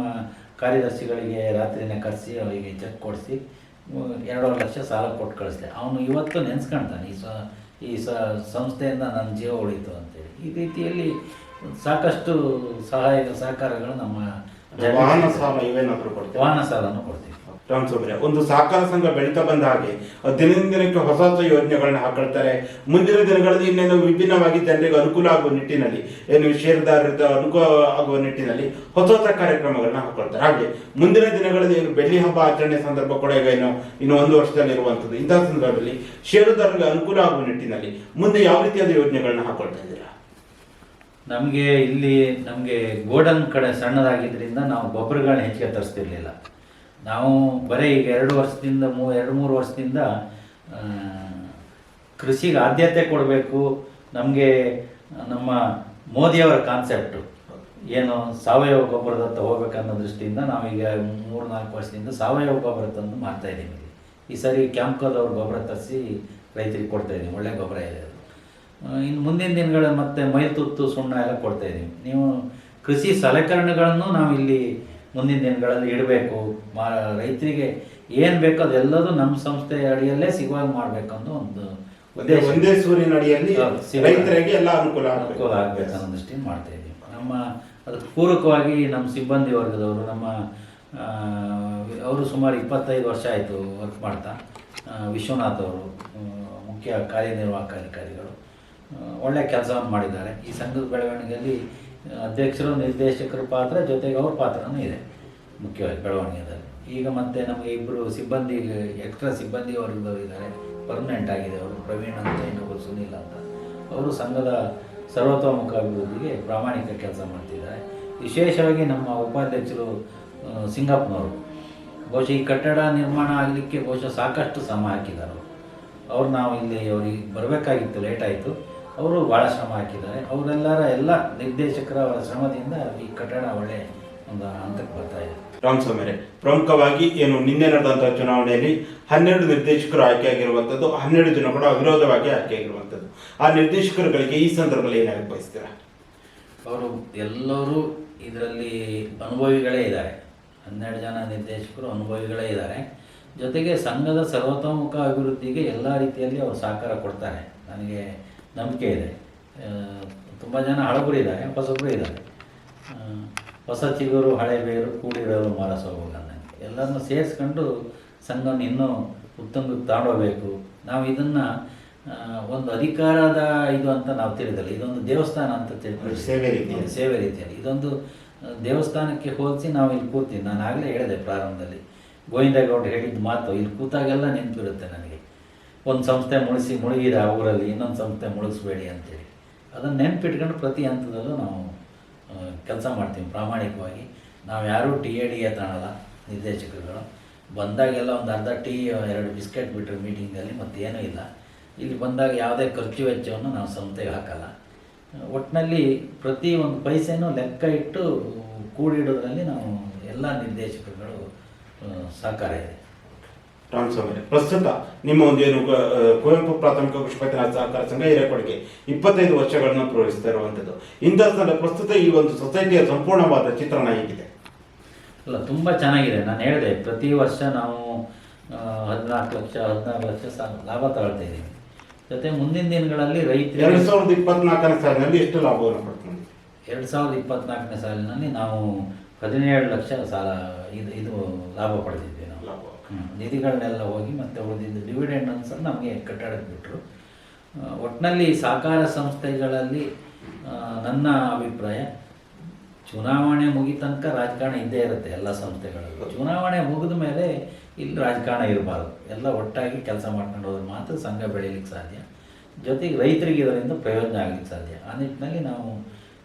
ಕಾರ್ಯದರ್ಶಿಗಳಿಗೆ ರಾತ್ರಿನೇ ಕರೆಸಿ ಅವರಿಗೆ ಚೆಕ್ ಕೊಡಿಸಿ ಎರಡೂವರೆ ಲಕ್ಷ ಸಾಲ ಕೊಟ್ಟು ಕಳಿಸಿದೆ. ಅವನು ಇವತ್ತು ನೆನೆಸ್ಕೊಳ್ತಾನೆ ಈ ಸ ಈ ಸ ಸಂಸ್ಥೆಯಿಂದ ನನ್ನ ಜೀವ ಉಳಿತು ಅಂತೇಳಿ. ಈ ರೀತಿಯಲ್ಲಿ ಸಾಕಷ್ಟು ಸಹಾಯ ಸಹಕಾರಗಳು ನಮ್ಮ ವಾಹನ ಸಾಲ ಇವೇನಾದರೂ ಕೊಡ್ತೀವಿ ವಾಹನ ಸಾಲನೂ ಕೊಡ್ತೀವಿ. ರಾಮ್ ಸುಬ್ರೆ ಒಂದು ಸಹಕಾರ ಸಂಘ ಬೆಳೀತಾ ಬಂದ ಹಾಗೆ ದಿನದಿಂದ ದಿನಕ್ಕೆ ಹೊಸ ಹೊಸ ಯೋಜನೆಗಳನ್ನ ಹಾಕೊಳ್ತಾರೆ. ಮುಂದಿನ ದಿನಗಳಲ್ಲಿ ಇನ್ನೇನು ವಿಭಿನ್ನವಾಗಿ ಜನರಿಗೆ ಅನುಕೂಲ ಆಗುವ ನಿಟ್ಟಿನಲ್ಲಿ, ಏನು ಷೇರುದಾರರಿಂದ ಅನುಕೂಲ ಆಗುವ ನಿಟ್ಟಿನಲ್ಲಿ ಹೊಸ ಹೊಸ ಕಾರ್ಯಕ್ರಮಗಳನ್ನ ಹಾಕೊಳ್ತಾರೆ. ಹಾಗೆ ಮುಂದಿನ ದಿನಗಳಲ್ಲಿ ಏನು ಬೆಳ್ಳಿ ಹಬ್ಬ ಆಚರಣೆ ಸಂದರ್ಭ ಕೂಡ ಈಗ ಏನು ಇನ್ನು ಒಂದು ವರ್ಷದಲ್ಲಿ ಇರುವಂತದ್ದು ಇಂತಹ ಸಂದರ್ಭದಲ್ಲಿ ಷೇರುದಾರರಿಗೆ ಅನುಕೂಲ ಆಗುವ ನಿಟ್ಟಿನಲ್ಲಿ ಮುಂದೆ ಯಾವ ರೀತಿಯಾದ ಯೋಜನೆಗಳನ್ನ ಹಾಕೊಳ್ತಾ ಇದ್ದೀರಾ? ನಮಗೆ ಇಲ್ಲಿ ನಮಗೆ ಗೋಡನ್ ಕಡೆ ಸಣ್ಣದಾಗಿದ್ದರಿಂದ ನಾವು ಗೊಬ್ಬರಗಳನ್ನ ಹೆಚ್ಚಿಗೆ ತರಿಸ್ತಿರ್ಲಿಲ್ಲ. ನಾವು ಬರೀ ಈಗ ಎರಡು ವರ್ಷದಿಂದ ಮೂ, ಎರಡು ಮೂರು ವರ್ಷದಿಂದ ಕೃಷಿಗೆ ಆದ್ಯತೆ ಕೊಡಬೇಕು. ನಮಗೆ ನಮ್ಮ ಮೋದಿಯವರ ಕಾನ್ಸೆಪ್ಟು ಏನು ಸಾವಯವ ಗೊಬ್ಬರದತ್ತ ಹೋಗ್ಬೇಕನ್ನೋ ದೃಷ್ಟಿಯಿಂದ ನಾವೀಗ ಮೂರು, ನಾಲ್ಕು ವರ್ಷದಿಂದ ಸಾವಯವ ಗೊಬ್ಬರ ತಂದು ಮಾಡ್ತಾ ಇದ್ದೀವಿ. ಇಲ್ಲಿ ಈ ಸರಿ ಕ್ಯಾಂಪ್ಕಲ್ಲವ್ರ ಗೊಬ್ಬರ ತರಿಸಿ ರೈತರಿಗೆ ಕೊಡ್ತಾ ಇದ್ದೀವಿ. ಒಳ್ಳೆ ಗೊಬ್ಬರ ಇದೆ ಅದು. ಇನ್ನು ಮುಂದಿನ ದಿನಗಳಲ್ಲಿ ಮತ್ತೆ ಮೈತುತ್ತು ಸುಣ್ಣ ಎಲ್ಲ ಕೊಡ್ತಾ ಇದ್ದೀವಿ. ನೀವು ಕೃಷಿ ಸಲಕರಣೆಗಳನ್ನು ನಾವು ಇಲ್ಲಿ ಮುಂದಿನ ದಿನಗಳಲ್ಲಿ ಇಡಬೇಕು. ಮಾ ರೈತರಿಗೆ ಏನು ಬೇಕೋ ಅದೆಲ್ಲದೂ ನಮ್ಮ ಸಂಸ್ಥೆಯ ಅಡಿಯಲ್ಲೇ ಸಿಗುವಾಗ ಮಾಡಬೇಕಂದು ಒಂದು ಉದ್ದೇಶ. ಒಂದೇ ಸೂರ್ಯನ ಅಡಿಯಲ್ಲಿ ರೈತರಿಗೆ ಎಲ್ಲ ಅನುಕೂಲ. ಅನುಕೂಲ ಆಗಬೇಕು ಅನ್ನೋ ದೃಷ್ಟಿಯಿಂದ ಮಾಡ್ತಾ ಇದ್ದೀವಿ. ನಮ್ಮ ಅದಕ್ಕೆ ಪೂರಕವಾಗಿ ನಮ್ಮ ಸಿಬ್ಬಂದಿ ವರ್ಗದವರು ನಮ್ಮ ಅವರು ಸುಮಾರು ಇಪ್ಪತ್ತೈದು ವರ್ಷ ಆಯಿತು ವರ್ಕ್ ಮಾಡ್ತಾ. ವಿಶ್ವನಾಥ್ ಅವರು ಮುಖ್ಯ ಕಾರ್ಯನಿರ್ವಾಹಕ ಅಧಿಕಾರಿಗಳು ಒಳ್ಳೆ ಕೆಲಸವನ್ನು ಮಾಡಿದ್ದಾರೆ. ಈ ಸಂಘದ ಬೆಳವಣಿಗೆಯಲ್ಲಿ ಅಧ್ಯಕ್ಷರು, ನಿರ್ದೇಶಕರ ಪಾತ್ರ, ಜೊತೆಗೆ ಅವ್ರ ಪಾತ್ರನೂ ಇದೆ, ಮುಖ್ಯವಾಗಿ ಬೆಳವಣಿಗೆದಲ್ಲಿ. ಈಗ ಮತ್ತೆ ನಮಗೆ ಇಬ್ಬರು ಸಿಬ್ಬಂದಿ, ಎಕ್ಸ್ಟ್ರಾ ಸಿಬ್ಬಂದಿ ವರ್ಗದವರು ಇದ್ದಾರೆ. ಪರ್ಮನೆಂಟ್ ಆಗಿದೆ ಅವರು. ಪ್ರವೀಣ್ ಅಂತ ಇನ್ನೊಬ್ಬರು ಸುನೀಲ್ ಅಂತ. ಅವರು ಸಂಘದ ಸರ್ವತೋಮುಖ ಅಭಿವೃದ್ಧಿಗೆ ಪ್ರಾಮಾಣಿಕ ಕೆಲಸ ಮಾಡ್ತಿದ್ದಾರೆ. ವಿಶೇಷವಾಗಿ ನಮ್ಮ ಉಪಾಧ್ಯಕ್ಷರು ಸಿಂಗಪ್ಪನವರು. ಬಹುಶಃ ಈ ಕಟ್ಟಡ ನಿರ್ಮಾಣ ಆಗಲಿಕ್ಕೆ ಬಹುಶಃ ಸಾಕಷ್ಟು ಸಮ ಹಾಕಿದ್ದಾರೆ. ಅವರು ಅವ್ರು, ನಾವು ಇಲ್ಲಿ ಅವ್ರಿಗೆ ಬರಬೇಕಾಗಿತ್ತು, ಲೇಟ್ ಆಯಿತು. ಅವರು ಭಾಳ ಶ್ರಮ ಹಾಕಿದ್ದಾರೆ. ಅವರೆಲ್ಲರ ಎಲ್ಲ ನಿರ್ದೇಶಕರ ಅವರ ಶ್ರಮದಿಂದ ಈ ಕಟ್ಟಡ ಒಳ್ಳೆ ಒಂದು ಹಂತಕ್ಕೆ ಬರ್ತಾ ಇದೆ. ರಾಮಸ್ವಾಮಿಯರೇ ಪ್ರಮುಖವಾಗಿ ಏನು ನಿನ್ನೆ ನಡೆದಂತಹ ಚುನಾವಣೆಯಲ್ಲಿ ಹನ್ನೆರಡು ನಿರ್ದೇಶಕರು ಆಯ್ಕೆಯಾಗಿರುವಂಥದ್ದು ಹನ್ನೆರಡು ಜನ ಕೂಡ ಅವಿರೋಧವಾಗಿ ಆಯ್ಕೆಯಾಗಿರುವಂಥದ್ದು ಆ ನಿರ್ದೇಶಕರುಗಳಿಗೆ ಈ ಸಂದರ್ಭದಲ್ಲಿ ಏನಾಗ ಬಯಸ್ತೀರಾ ಅವರು ಎಲ್ಲರೂ ಇದರಲ್ಲಿ ಅನುಭವಿಗಳೇ ಇದ್ದಾರೆ. ಹನ್ನೆರಡು ಜನ ನಿರ್ದೇಶಕರು ಅನುಭವಿಗಳೇ ಇದ್ದಾರೆ. ಜೊತೆಗೆ ಸಂಘದ ಸರ್ವತೋಮುಖ ಅಭಿವೃದ್ಧಿಗೆ ಎಲ್ಲ ರೀತಿಯಲ್ಲಿ ಅವರು ಸಹಕಾರ ಕೊಡ್ತಾರೆ. ನನಗೆ ನಂಬಿಕೆ ಇದೆ. ತುಂಬ ಜನ ಹಳಬರು ಇದ್ದಾರೆ ಹೊಸಬ್ರು ಇದ್ದಾರೆ. ಹೊಸ ಚಿಗುರು ಹಳೆ ಬೇರು ಕೂಡಿರೋರು ಮಾರಸ ಹೋಗಂದಂಗೆ ಎಲ್ಲರನ್ನು ಸೇರಿಸ್ಕೊಂಡು ಸಂಘವನ್ನು ಇನ್ನೂ ಉತ್ತಮಕ್ಕೆ ತಾಂಡೋಗಬೇಕು ನಾವು ಇದನ್ನು ಒಂದು ಅಧಿಕಾರದ ಇದು ಅಂತ ನಾವು ತಿಳಿದಲ್ಲ. ಇದೊಂದು ದೇವಸ್ಥಾನ ಅಂತ ತಿಳ್ಕೊಂಡು ಸೇವೆ ರೀತಿಯಲ್ಲಿ. ಸೇವೆ ರೀತಿಯಲ್ಲಿ. ಇದೊಂದು ದೇವಸ್ಥಾನಕ್ಕೆ ಹೋಲಿಸಿ ನಾವು ಇಲ್ಲಿ ಕೂರ್ತೀವಿ. ನಾನು ಆಗಲೇ ಹೇಳಿದೆ ಪ್ರಾರಂಭದಲ್ಲಿ. ಗೋವಿಂದಗೌಡರು ಹೇಳಿದ ಮಾತು ಇಲ್ಲಿ ಕೂತಾಗೆಲ್ಲ ನೆನಪಿರುತ್ತೆ ನನಗೆ. ಒಂದು ಸಂಸ್ಥೆ ಮುಳಿಸಿ ಮುಳುಗಿದೆ ಆ ಊರಲ್ಲಿ ಇನ್ನೊಂದು ಸಂಸ್ಥೆ ಮುಳುಗಿಸ್ಬೇಡಿ ಅಂತೇಳಿ. ಅದನ್ನು ನೆನಪಿಟ್ಕೊಂಡು ಪ್ರತಿ ಹಂತದಲ್ಲೂ ನಾವು ಕೆಲಸ ಮಾಡ್ತೀವಿ ಪ್ರಾಮಾಣಿಕವಾಗಿ. ನಾವು ಯಾರೂ ಟಿ ಎ ಡಿ ಎ ತಾಣಲ್ಲ ನಿರ್ದೇಶಕರುಗಳು. ಬಂದಾಗೆಲ್ಲ ಒಂದು ಅರ್ಧ ಟೀ, ಎರಡು ಬಿಸ್ಕೆಟ್ ಬಿಟ್ಟರೆ ಮೀಟಿಂಗಲ್ಲಿ, ಮತ್ತೇನೂ ಇಲ್ಲ. ಇಲ್ಲಿ ಬಂದಾಗ ಯಾವುದೇ ಖರ್ಚು ವೆಚ್ಚವನ್ನು ನಾವು ಸಂಸ್ಥೆಗೆ ಹಾಕಲ್ಲ. ಒಟ್ಟಿನಲ್ಲಿ ಪ್ರತಿ ಒಂದು ಪೈಸೆನೂ ಲೆಕ್ಕ ಇಟ್ಟು, ಕೂಡಿಡೋದ್ರಲ್ಲಿ ನಾವು ಎಲ್ಲ ನಿರ್ದೇಶಕರುಗಳು ಸಹಕಾರ ಇದೆ ರಾಮಸ್ವಾಮಿ. ಪ್ರಸ್ತುತ ನಿಮ್ಮ ಒಂದು ಏನು ಕುವೆಂಪು ಪ್ರಾಥಮಿಕ ಕೃಷಿ ಪತ್ತಿನ ಸಹಕಾರ ಸಂಘ ಹಿರೇಕೊಡಿಗೆ ಇಪ್ಪತ್ತೈದು ವರ್ಷಗಳನ್ನು ಪೂರೈಸ್ತಾ ಇರುವಂಥದ್ದು. ಇಂಥ ಸ್ಥಳ ಪ್ರಸ್ತುತ ಈ ಒಂದು ಸೊಸೈಟಿಯ ಸಂಪೂರ್ಣವಾದ ಚಿತ್ರಣ ಹೇಗಿದೆ? ಅಲ್ಲ ತುಂಬ ಚೆನ್ನಾಗಿದೆ. ನಾನು ಹೇಳಿದೆ ಪ್ರತಿ ವರ್ಷ ನಾವು ಹದಿನಾಲ್ಕು ಲಕ್ಷ ಹದಿನಾರು ಲಕ್ಷ ಲಾಭ ತಗೊಳ್ತಾ ಇದ್ದೀವಿ. ಜೊತೆ ಮುಂದಿನ ದಿನಗಳಲ್ಲಿ ಎರಡ್ ಎರಡು ಸಾವಿರದ ಇಪ್ಪತ್ನಾಲ್ಕನೇ ಸಾಲಿನಲ್ಲಿ ಎಷ್ಟು ಲಾಭವನ್ನು ಪಡ್ಕೊಂಡು ಎರಡು ಸಾವಿರದ ಇಪ್ಪತ್ನಾಲ್ಕನೇ ಸಾಲಿನಲ್ಲಿ ನಾವು ಹದಿನೇಳು ಲಕ್ಷ ಸಾಲ ಇದು ಇದು ಲಾಭ ಪಡೆದಿದ್ವಿ ನಾವು. ಲಾಭ. ನಿಧಿಗಳನ್ನೆಲ್ಲ ಹೋಗಿ ಮತ್ತೆ ಉಳಿದಿದ್ದು ಡಿವಿಡೆಂಡ್ ಅನ್ಸಲ್ಲಿ ನಮಗೆ ಕಟ್ಟಡಕ್ಕೆ ಬಿಟ್ಟರು ಒಟ್ಟಿನಲ್ಲಿ ಸಹಕಾರ ಸಂಸ್ಥೆಗಳಲ್ಲಿ ನನ್ನ ಅಭಿಪ್ರಾಯ, ಚುನಾವಣೆ ಮುಗಿದ ತನಕ ರಾಜಕಾರಣ ಇದ್ದೇ ಇರುತ್ತೆ ಎಲ್ಲ ಸಂಸ್ಥೆಗಳಲ್ಲೂ. ಚುನಾವಣೆ ಮುಗಿದ ಮೇಲೆ ಇಲ್ಲಿ ರಾಜಕಾರಣ ಇರಬಾರ್ದು. ಎಲ್ಲ ಒಟ್ಟಾಗಿ ಕೆಲಸ ಮಾಡ್ಕೊಂಡು ಹೋದ್ರೆ ಮಾತ್ರ ಸಂಘ ಬೆಳೀಲಿಕ್ಕೆ ಸಾಧ್ಯ. ಜೊತೆಗೆ ರೈತರಿಗೆ ಇದರಿಂದ ಪ್ರಯೋಜನ ಆಗಲಿಕ್ಕೆ ಸಾಧ್ಯ. ಆ ನಿಟ್ಟಿನಲ್ಲಿ ನಾವು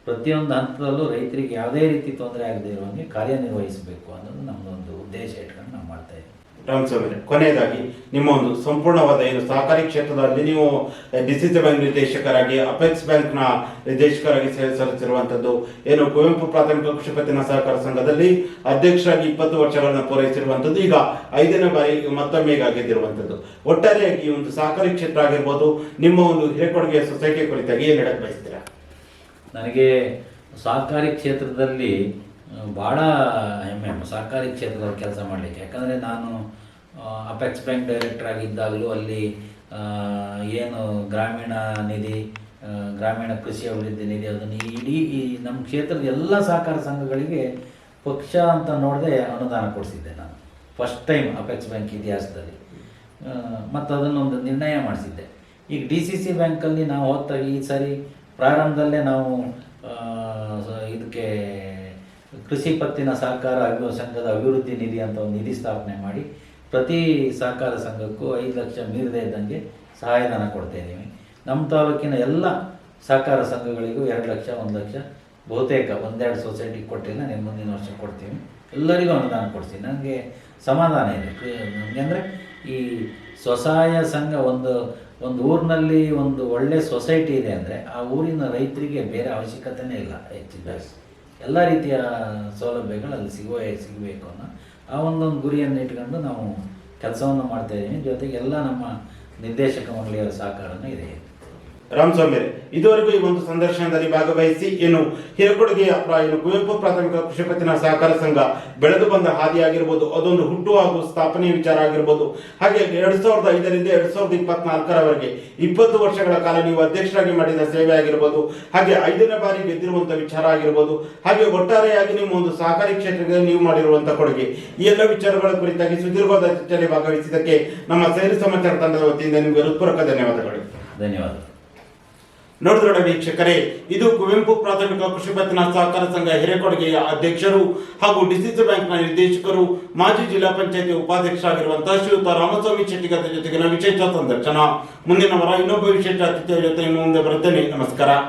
ಪ್ರತಿಯೊಂದು ಹಂತದಲ್ಲೂ ರೈತರಿಗೆ ಯಾವುದೇ ರೀತಿ ತೊಂದರೆ ಆಗದೇ ಇರುವಂಗೆ ಕಾರ್ಯನಿರ್ವಹಿಸಬೇಕು ಅನ್ನೋದು ನಮ್ಮದೊಂದು ಉದ್ದೇಶ ಇಟ್ಕೊಂಡು. ರಾಮಸ್ವಾಮಿ. ಕೊನೆಯದಾಗಿ, ನಿಮ್ಮ ಒಂದು ಸಂಪೂರ್ಣವಾದ ಏನು ಸಹಕಾರಿ ಕ್ಷೇತ್ರದಲ್ಲಿ ನೀವು ಡಿಸಿಸಿ ಬ್ಯಾಂಕ್ ನಿರ್ದೇಶಕರಾಗಿ ಅಪೆಕ್ಸ್ ಬ್ಯಾಂಕ್ನ ನಿರ್ದೇಶಕರಾಗಿ ಸೇವೆ ಸಲ್ಲಿಸಿರುವಂಥದ್ದು, ಏನು ಕುವೆಂಪು ಪ್ರಾಥಮಿಕ ಕೃಷಿ ಪತ್ತಿನ ಸಹಕಾರ ಸಂಘದಲ್ಲಿ ಅಧ್ಯಕ್ಷರಾಗಿ ಇಪ್ಪತ್ತು ವರ್ಷಗಳನ್ನು ಪೂರೈಸಿರುವಂಥದ್ದು, ಈಗ ಐದನೇ ಬಾರಿ ಮತ್ತೊಮ್ಮೆ ಆಗಿದ್ದಿರುವಂತದ್ದು ಒಟ್ಟಾರೆಯಾಗಿ ಈ ಒಂದು ಸಹಕಾರಿ ಕ್ಷೇತ್ರ ಆಗಿರ್ಬೋದು, ನಿಮ್ಮ ಒಂದು ಹಿರೇಕೊಡುಗೆ ಸೊಸೈಟಿ ಕುರಿತಾಗಿ ಏನು ಹೇಳಕ್ ಬಯಸ್ತೀರಾ? ನನಗೆ ಸಹಕಾರಿ ಕ್ಷೇತ್ರದಲ್ಲಿ ಭಾಳ ಹೆಮ್ಮೆ ಸರ್ಕಾರಿ ಕ್ಷೇತ್ರದಲ್ಲಿ ಕೆಲಸ ಮಾಡಲಿಕ್ಕೆ. ಯಾಕಂದರೆ ನಾನು ಅಪೆಕ್ಸ್ ಬ್ಯಾಂಕ್ ಡೈರೆಕ್ಟರ್ ಆಗಿದ್ದಾಗಲೂ ಅಲ್ಲಿ ಏನು ಗ್ರಾಮೀಣ ನಿಧಿ ಗ್ರಾಮೀಣ ಕೃಷಿ ಅಭಿವೃದ್ಧಿ ನಿಧಿ ಅದನ್ನು ಇಡೀ ಈ ನಮ್ಮ ಕ್ಷೇತ್ರದ ಎಲ್ಲ ಸಹಕಾರ ಸಂಘಗಳಿಗೆ ಪಕ್ಷ ಅಂತ ನೋಡದೆ ಅನುದಾನ ಕೊಡಿಸಿದ್ದೆ ನಾನು. ಫಸ್ಟ್ ಟೈಮ್ ಅಪೆಕ್ಸ್ ಬ್ಯಾಂಕ್ ಇತಿಹಾಸದಲ್ಲಿ. ಮತ್ತು ಅದನ್ನೊಂದು ನಿರ್ಣಯ ಮಾಡಿಸಿದ್ದೆ. ಈಗ ಡಿ ಸಿ ಸಿ ಬ್ಯಾಂಕಲ್ಲಿ ನಾವು ಹೋದಾಗ ಈ ಸಾರಿ ಪ್ರಾರಂಭದಲ್ಲೇ ನಾವು ಇದಕ್ಕೆ ಕೃಷಿ ಪತ್ತಿನ ಸಹಕಾರ ಸಂಘದ ಅಭಿವೃದ್ಧಿ ನಿಧಿ ಅಂತ ಒಂದು ನಿಧಿ ಸ್ಥಾಪನೆ ಮಾಡಿ ಪ್ರತಿ ಸಹಕಾರ ಸಂಘಕ್ಕೂ ಐದು ಲಕ್ಷ ಮೀರದೇ ಇದ್ದಂಗೆ ಸಹಾಯಧನ ಕೊಡ್ತಾ ಇದ್ದೀವಿ. ನಮ್ಮ ತಾಲೂಕಿನ ಎಲ್ಲ ಸಹಕಾರ ಸಂಘಗಳಿಗೂ ಎರಡು ಲಕ್ಷ, ಒಂದು ಲಕ್ಷ ಬಹುತೇಕ ಒಂದೆರಡು ಸೊಸೈಟಿಗೆ ಕೊಟ್ಟಿಲ್ಲ ನಿಮ್ಮ ಮುಂದಿನ ವರ್ಷ ಕೊಡ್ತೀವಿ. ಎಲ್ಲರಿಗೂ ಅನುದಾನ ಕೊಡ್ತೀನಿ ನನಗೆ ಸಮಾಧಾನ ಇದೆ. ಅಂದರೆ ಈ ಸ್ವಸಹಾಯ ಸಂಘ ಒಂದು ಒಂದು ಊರಿನಲ್ಲಿ ಒಂದು ಒಳ್ಳೆ ಸೊಸೈಟಿ ಇದೆ ಅಂದರೆ ಆ ಊರಿನ ರೈತರಿಗೆ ಬೇರೆ ಅವಶ್ಯಕತೆನೇ ಇಲ್ಲ ಹೆಚ್ಚಿನ. ಎಲ್ಲ ರೀತಿಯ ಸೌಲಭ್ಯಗಳು ಅಲ್ಲಿ ಸಿಗುವ ಸಿಗಬೇಕು ಅನ್ನೋ ಆ ಒಂದೊಂದು ಗುರಿಯನ್ನು ಇಟ್ಕೊಂಡು ನಾವು ಕೆಲಸವನ್ನು ಮಾಡ್ತಾ ಇದ್ದೀವಿ. ಜೊತೆಗೆ ಎಲ್ಲ ನಮ್ಮ ನಿರ್ದೇಶಕ ಮಂಡಳಿಯವರ ಸಹಕಾರನೂ ಇದೆ. ರಾಮಸ್ವಾಮಿ ಇದುವರೆಗೂ ಈ ಒಂದು ಸಂದರ್ಶನದಲ್ಲಿ ಭಾಗವಹಿಸಿ ಏನು ಹಿರಕೊಡುಗೆ ಏನು ಕುವೆಂಪು ಪ್ರಾಥಮಿಕ ಕೃಷಿ ಪತ್ತಿನ ಸಹಕಾರ ಸಂಘ ಬೆಳೆದು ಬಂದ ಹಾದಿ ಆಗಿರ್ಬೋದು, ಅದೊಂದು ಹುಟ್ಟು ಹಾಗೂ ಸ್ಥಾಪನೆ ವಿಚಾರ ಆಗಿರ್ಬೋದು. ಹಾಗೆ ಎರಡ್ ಸಾವಿರದ ಐದರಿಂದ ಎರಡ್ ಸಾವಿರದ ಇಪ್ಪತ್ನಾಲ್ಕರವರೆಗೆ ಇಪ್ಪತ್ತು ವರ್ಷಗಳ ಕಾಲ ನೀವು ಅಧ್ಯಕ್ಷರಾಗಿ ಮಾಡಿದ ಸೇವೆ ಆಗಿರ್ಬೋದು, ಹಾಗೆ ಐದನೇ ಬಾರಿ ಗೆದ್ದಿರುವಂತಹ ವಿಚಾರ ಆಗಿರ್ಬೋದು, ಹಾಗೆ ಒಟ್ಟಾರೆಯಾಗಿ ನಿಮ್ಮ ಒಂದು ಸಹಕಾರಿ ಕ್ಷೇತ್ರದಲ್ಲಿ ನೀವು ಮಾಡಿರುವಂತಹ ಕೊಡುಗೆ. ಈ ಎಲ್ಲ ವಿಚಾರಗಳ ಕುರಿತಾಗಿ ಸುದೀರ್ಘವಾದ ಚರ್ಚೆಯಲ್ಲಿ ಭಾಗವಹಿಸಿದ್ದಕ್ಕೆ ನಮ್ಮ ಸೇರಿ ಸಮಾಚಾರ ತಂಡದ ವತಿಯಿಂದ ನಿಮಗೆ ಹೃತ್ಪೂರ್ವಕ ಧನ್ಯವಾದಗಳು. ಧನ್ಯವಾದಗಳು. ನೋಡಿದ್ರೊಡ ವೀಕ್ಷಕರೇ, ಇದು ಕುವೆಂಪು ಪ್ರಾಥಮಿಕ ಕೃಷಿ ಪತ್ತಿನ ಸಹಕಾರ ಸಂಘ ಹಿರೇಕೊಡುಗೆಯ ಅಧ್ಯಕ್ಷರು ಹಾಗೂ ಡಿಸಿಸಿ ಬ್ಯಾಂಕ್ನ ನಿರ್ದೇಶಕರು, ಮಾಜಿ ಜಿಲ್ಲಾ ಪಂಚಾಯತಿ ಉಪಾಧ್ಯಕ್ಷರಾಗಿರುವಂತಹ ಶ್ರೀಯುತ ರಾಮಸ್ವಾಮಿ ಶೆಟ್ಟಿಗರ ಜೊತೆಗಿನ ವಿಶೇಷ ಸಂದರ್ಶನ. ಮುಂದಿನ ವಾರ ಇನ್ನೊಬ್ಬ ವಿಶೇಷ ಅತಿಥಿಯ ಜೊತೆ ಮುಂದೆ ಬರುತ್ತೇನೆ. ನಮಸ್ಕಾರ.